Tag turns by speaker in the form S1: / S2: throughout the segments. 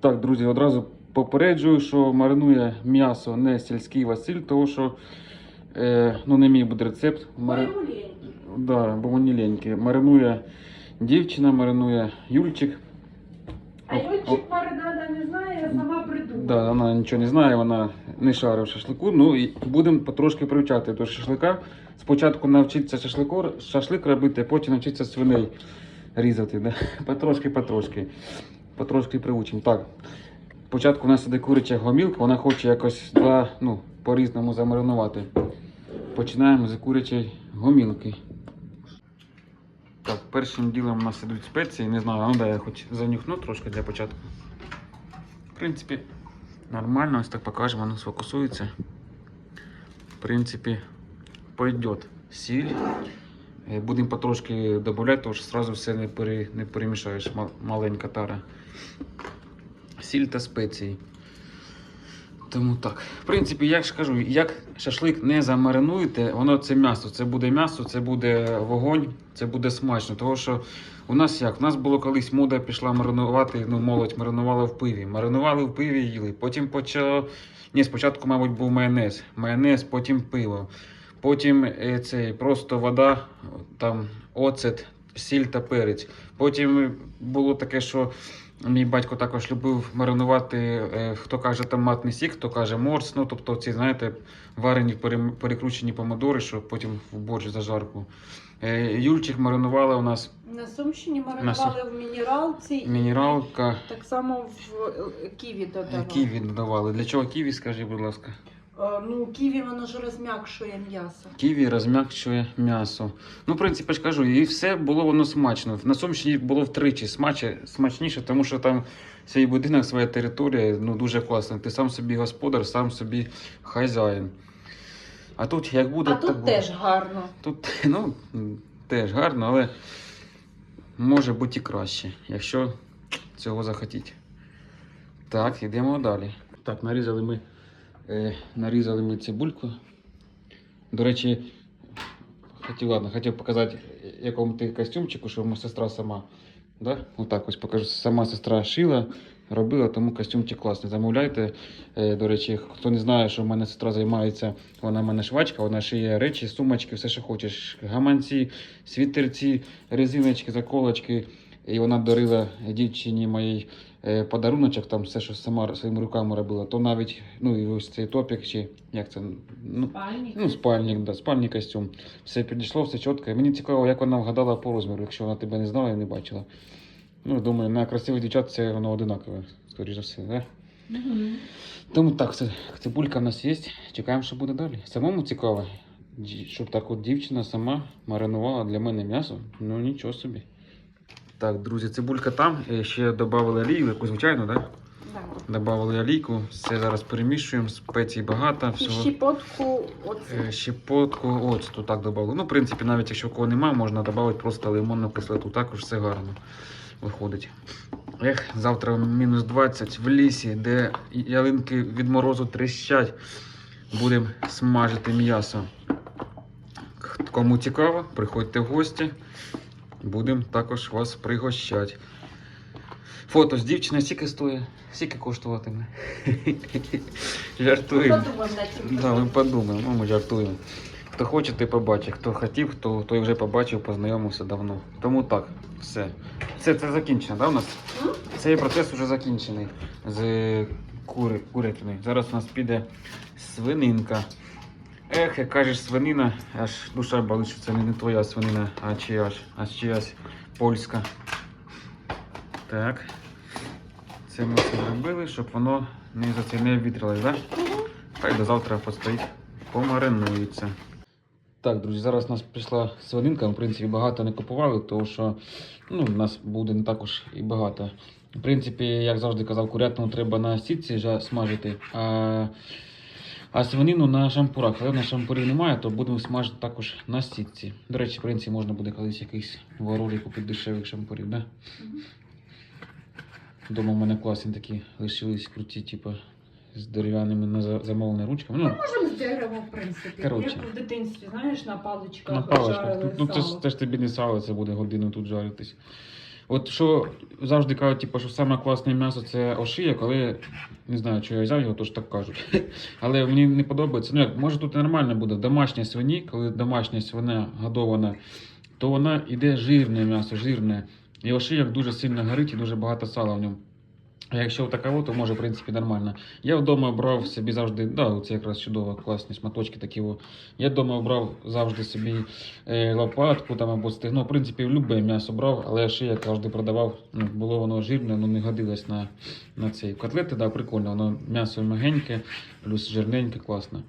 S1: Так, друзі, одразу попереджую, що маринує м'ясо не сільський Василь, тому що е, ну, не мій буде рецепт. Мари... Да, бо мені ліньки. Маринує дівчина, маринує Юльчик.
S2: А Юльчик маринада не знає, я сама придумала.
S1: Да, вона нічого не знає, вона не шарить в шашлику. Ну і будемо потрошки привчати до шашлика. Спочатку навчитися шашлику, шашлик робити, а потім навчитися свиней різати. Да? Потрошки, потрошки. Приучимо. Так. Спочатку у нас іде куряча гомілка, вона хоче якось два, ну, по-різному замаринувати. Починаємо з курячої гомілки. Так, першим ділом у нас ідуть спеції, не знаю, ну я хоч занюхну трошки для початку. В принципі, нормально, ось так покажемо, воно сфокусується. В принципі, пойдет сіль. Е, Будемо потрошки додавати, тому що одразу все не, пере, не перемішаєш, маленька тара. Сіль та спеції. Тому так. В принципі, як кажу, як шашлик не замаринуєте, воно це м'ясо. Це буде м'ясо, це буде вогонь, це буде смачно. Тому що у нас як? У нас було колись мода пішла маринувати, ну, молодь маринувала в пиві. Маринували в пиві їли. Потім почало. Ні, спочатку, мабуть, був майонез. Майонез, потім пиво. Потім е, цей, просто вода, там оцет, сіль та перець. Потім було таке, що мій батько також любив маринувати, е, хто каже томатний сік, хто каже морс. Ну, тобто ці, знаєте, варені перекручені помидори, що потім в борщ зажарку. Е, Юльчик маринувала у нас
S2: На Сумщині маринували в мінералці
S1: мінералка.
S2: і так само в е, ківі додавали.
S1: Ківі додавали. Для чого ківі, скажи, будь ласка?
S2: Е, Ну, ківі воно ж розм'якшує м'ясо.
S1: Ківі розм'якчує м'ясо. Ну, в принципі, я ж кажу, і все було воно смачно. На Сумщині було втричі смаче, смачніше, тому що там свій будинок, своя територія, ну дуже класно. Ти сам собі господар, сам собі хазяїн. А тут як буде,
S2: А
S1: так
S2: тут
S1: буде.
S2: теж гарно.
S1: Тут, ну, теж гарно, але може бути і краще, якщо цього захотіть. Так, йдемо далі. Так, нарізали ми, нарізали ми цибульку. До речі, хотів, ладно, хотів показати, якому ти костюмчику, що моя сестра сама. Да? Отак ось покажу. Сама сестра шила, робила, тому костюмчик класний. Замовляйте. Е, до речі, хто не знає, що в мене сестра займається, вона в мене швачка, вона шиє речі, сумочки, все, що хочеш. Гаманці, світерці, резиночки, заколочки. І вона дарила дівчині моїй е, подаруночок, там все, що сама своїми руками робила. То навіть, ну і ось цей топік, чи як це, ну,
S2: Спальник.
S1: Ну, спальник, да, спальний костюм. Все підійшло, все чітко. І Мені цікаво, як вона вгадала по розміру, якщо вона тебе не знала і не бачила. Ну, думаю, на красивих дівчат це воно одинакове, скоріш за все, да?
S2: Мгм.
S1: Тому так, цибулька в нас є. Чекаємо, що буде далі. Самому цікаво, щоб так от дівчина сама маринувала для мене м'ясо. Ну нічого собі. Так, друзі, цибулька там. Ще додали олію, яку звичайно, так?
S2: Да.
S1: Додали олійку, все зараз перемішуємо, спецій багато.
S2: І
S1: Всього.
S2: щепотку оце.
S1: Е, Щепотку, оцту так додали. Ну, в принципі, навіть якщо кого немає, можна додати просто лимонну кислоту. Також все гарно виходить. Ех, завтра мінус 20 в лісі, де ялинки від морозу тріщать. Будемо смажити м'ясо. Кому цікаво, приходьте в гості. Будемо також вас пригощати. Фото з дівчиною скільки стоїть? Скільки коштуватиме? Жартуємо. Да, ми подумаємо, ну, ми жартуємо. Хто хоче, той побачить. Хто хотів, хто, той вже побачив, познайомився давно. Тому так, все. Все це закінчено, да, у нас? Цей процес вже закінчений з кури, курятини. Зараз у нас піде свининка. Ех, як кажеш свинина, аж душа болить, що це не твоя свинина, а чиясь, а чиясь польська. Так. Це ми все зробили, щоб воно не за це не вітрилось, так? Да? Хай до завтра постоїть, помаринується. Так, друзі, зараз у нас прийшла свининка. В принципі, багато не купували, тому що ну, у нас буде не також і багато. В принципі, як завжди казав, курятину треба на сітці смажити, а, а свинину на шампурах. Але на шампурів немає, то будемо смажити також на сітці. До речі, в принципі, можна буде колись якийсь ворожий купити дешевих шампурів, да? Дома в мене класні такі лишились круті, типу, з дерев'яними на за- замовлені ручками. Ну,
S2: Можемо з дерева, в принципі.
S1: Коротше.
S2: Як в дитинстві, знаєш, на паличках
S1: На паличках.
S2: жарили
S1: Ну це ж
S2: сало.
S1: теж тобі не сало, це буде годину тут жаритись. От що завжди кажуть, типу, що саме класне м'ясо це ошия, коли не знаю, чи я взяв його, тож так кажуть. Але мені не подобається. Ну як, може тут нормально буде домашня свині, коли домашня свиня годована, то вона йде жирне м'ясо, жирне. І ошияк дуже сильно горить і дуже багато сала в ньому. А якщо таково, то може, в принципі, нормально. Я вдома брав собі завжди, да, це якраз чудово, класні шматочки такі. О. Я вдома брав завжди собі е, лопатку там або стегно. В принципі, любе м'ясо брав, але ще я завжди продавав. Ну, було воно жирне, воно не годилось на, на цей. Котлети, да, прикольно, воно м'ясо мягеньке, плюс жирненьке, класно.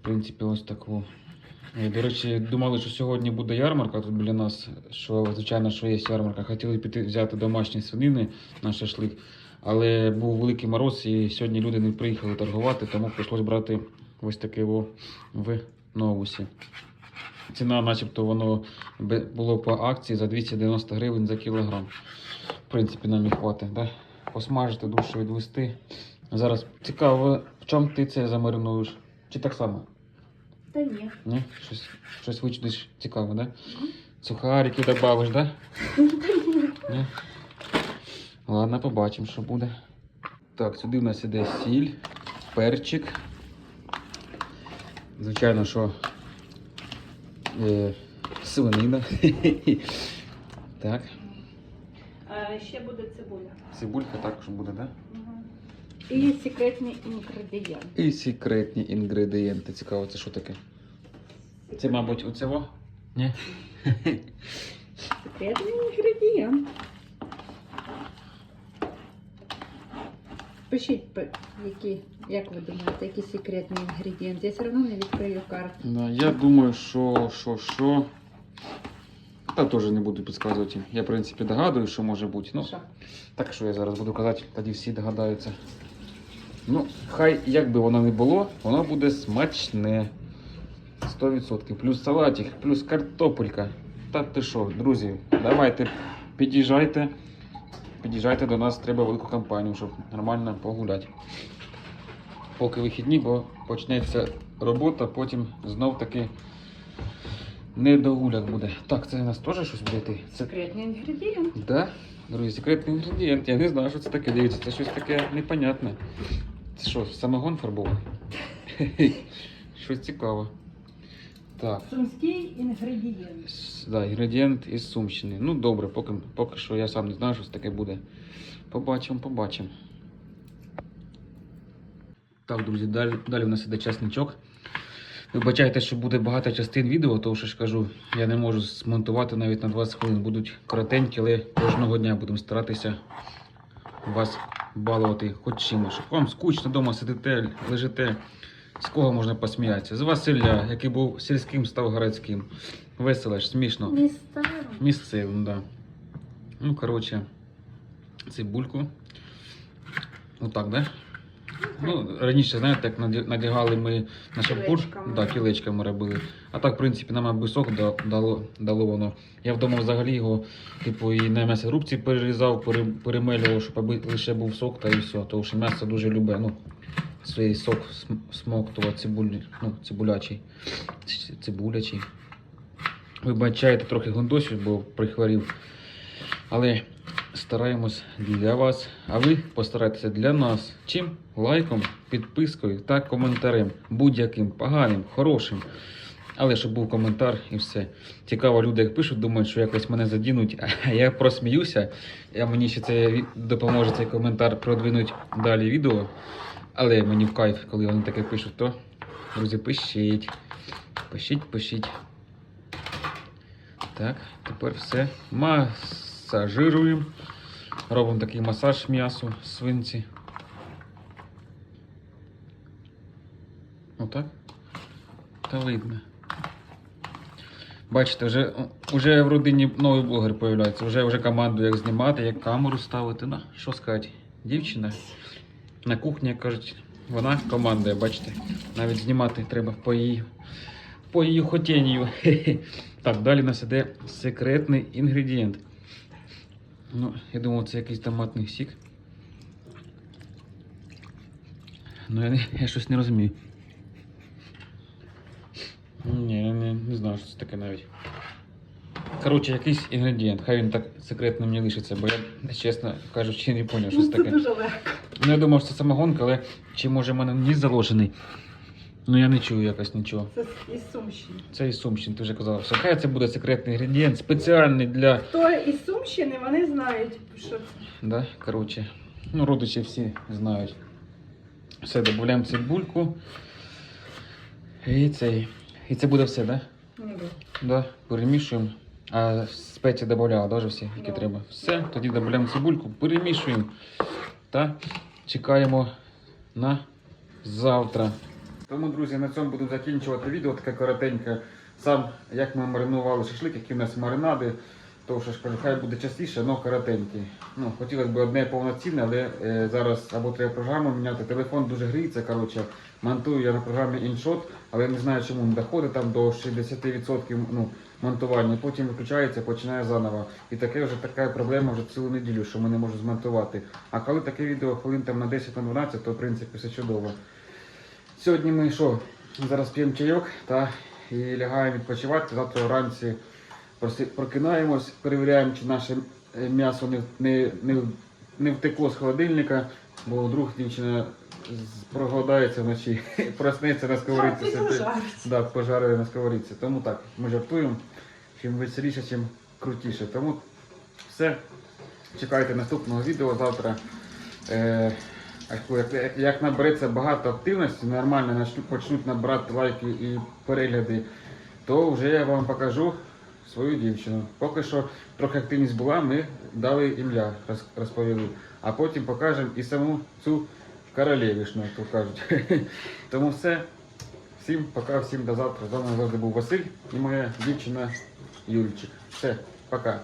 S1: В принципі, ось таку. Е, До речі, думали, що сьогодні буде ярмарка тут біля нас. Що, звичайно, що є ярмарка. Хотіли піти взяти домашні свинини на шашлик. Але був великий мороз, і сьогодні люди не приїхали торгувати, тому прийшлось брати ось таке в новусі. Ціна, начебто, воно було по акції за 290 гривень за кілограм. В принципі, нам і хватить, да? Посмажити, душу відвести. Зараз цікаво, в чому ти це замаринуєш? Чи так само?
S2: Та ні.
S1: Ні? Щось, щось вичудиш цікаве, да? Сухарики добавиш, да? Ні? Ладно, побачимо, що буде. Так, сюди в нас іде сіль, перчик. Звичайно, що е, свинина. так,
S2: А ще буде цибуля.
S1: цибулька також буде, да?
S2: І секретний інгредієнт.
S1: І секретні інгредієнти. Цікаво, це що таке? Це, мабуть, оцево? Ні?
S2: Секретний інгредієнт. Пишіть, які, як ви думаєте, який секретний інгредієнт. Я все одно не відкрию карту.
S1: Да, я думаю, що, що, що. Та теж не буду підказувати. Я, в принципі, догадую, що може бути. Ну,
S2: Що?
S1: так що я зараз буду казати, тоді всі догадаються. Ну, хай як би воно не було, воно буде смачне. 100%. Плюс салатик, плюс картопелька. Та ти що, друзі, давайте під'їжджайте. Під'їжджайте до нас, треба велику компанію, щоб нормально погуляти. Поки вихідні, бо почнеться робота, потім знов таки не до буде. Так, це у нас теж щось буде йти. Це
S2: Секретний інгредієнт.
S1: Да, друзі, секретний інгредієнт. Я не знаю, що це таке. Дивіться, це щось таке непонятне. Це що, самогон фарбовий? Щось цікаве. Так,
S2: Сумський інгредієнт.
S1: да, інгредієнт із Сумщини. Ну добре, поки, поки що я сам не знаю, що таке буде. Побачимо, побачимо. Так, друзі, далі, далі у нас іде часничок. Вибачайте, що буде багато частин відео, тому що ж кажу, я не можу змонтувати навіть на 20 хвилин. Будуть коротенькі, але кожного дня будемо старатися вас балувати хоч чимось. Щоб вам скучно вдома сидите, лежите. З кого можна посміятися? З Василя, який був сільським, став городським. Весело ж, смішно.
S2: Місцевим.
S1: Місцевим, да. Ну, коротше, цибульку. Отак, да? Ну, раніше, знаєте, як надягали ми на шампур,
S2: Кілечками.
S1: да, кілечками робили. А так, в принципі, нам аби сок дало, дало воно. Я вдома взагалі його, типу, і на м'ясорубці перерізав, пере- перемелював, щоб аби лише був сок та і все. Тому що м'ясо дуже любе, ну, свій сок см- смоктува цибулі, ну, цибулячий. Цибулячий. Вибачайте трохи гондосю, бо прихворів. Але стараємось для вас, а ви постарайтеся для нас. Чим? Лайком, підпискою та коментарем. Будь-яким, поганим, хорошим. Але щоб був коментар і все. Цікаво, люди як пишуть, думають, що якось мене задінуть, а я просміюся. А мені ще це допоможе цей коментар продвинути далі відео. Але мені в кайф, коли вони таке пишуть, то друзі, пишіть. Пишіть, пишіть. Так, тепер все масажируємо. Робимо такий масаж м'ясу свинці. Отак. Та видно. Бачите, вже, вже в родині новий блогер з'являється. Вже, вже команду як знімати, як камеру ставити. Ну, що сказати, дівчина на кухні, як кажуть, вона командує, бачите. Навіть знімати треба по її, по її хотінню. Так, далі у нас іде секретний інгредієнт. Ну, я думав, це якийсь томатний сік. Ну, я, я щось не розумію. Ні, не, не знаю, що це таке навіть. Коротше, якийсь інгредієнт. Хай він так секретно мені лишиться, бо я, чесно кажучи, не зрозумів, що це
S2: Ну, це
S1: таке.
S2: дуже легко.
S1: Ну, я думав, що це самогонка, але чи може в мене ніс заложений? Ну я не чую якось нічого.
S2: Це із Сумщини.
S1: Це із Сумщини, ти вже казав. Що хай це буде секретний інгредієнт, спеціальний для.
S2: Хто із Сумщини, вони знають, що це.
S1: Да, коротше. Ну, родичі всі знають. Все, додаємо цибульку. І цей. І це буде все, так? Да?
S2: Ну, да.
S1: Да, перемішуємо. А спеції додавала, да, вже всі, які
S2: Да.
S1: треба. Все, тоді додаємо цибульку, перемішуємо та чекаємо на завтра. Тому, друзі, на цьому буду закінчувати відео, таке коротеньке. Сам, як ми маринували шашлик, які в нас маринади, то що ж кажу, хай буде частіше, але коротенький. Ну, хотілося б одне повноцінне, але е, зараз або треба програму міняти. Телефон дуже гріється, коротше. Монтую я на програмі InShot, але не знаю, чому не доходить там до 60% ну, монтування. Потім виключається, починає заново. І таке вже така проблема вже цілу неділю, що ми не можемо змонтувати. А коли таке відео хвилин там на 10 на 12, то в принципі все чудово. Сьогодні ми що? Зараз п'ємо чайок та і лягаємо відпочивати. Завтра вранці прокинаємось, перевіряємо, чи наше е, м'ясо не, не, не, не втекло з холодильника, бо вдруг дівчина проголодається вночі, проснеться на сковорідці. Да, пожарили на сковорідці. Тому так, ми жартуємо. Чим веселіше, чим крутіше. Тому все. Чекайте наступного відео завтра. Е, як, як, набереться багато активності, нормально почнуть набирати лайки і перегляди, то вже я вам покажу свою дівчину. Поки що трохи активність була, ми дали ім'я, роз- розповіли. А потім покажемо і саму цю королевішну, як то кажуть. Тому все. Всім пока, всім до завтра. З вами завжди був Василь і моя дівчина Юльчик. Все, пока.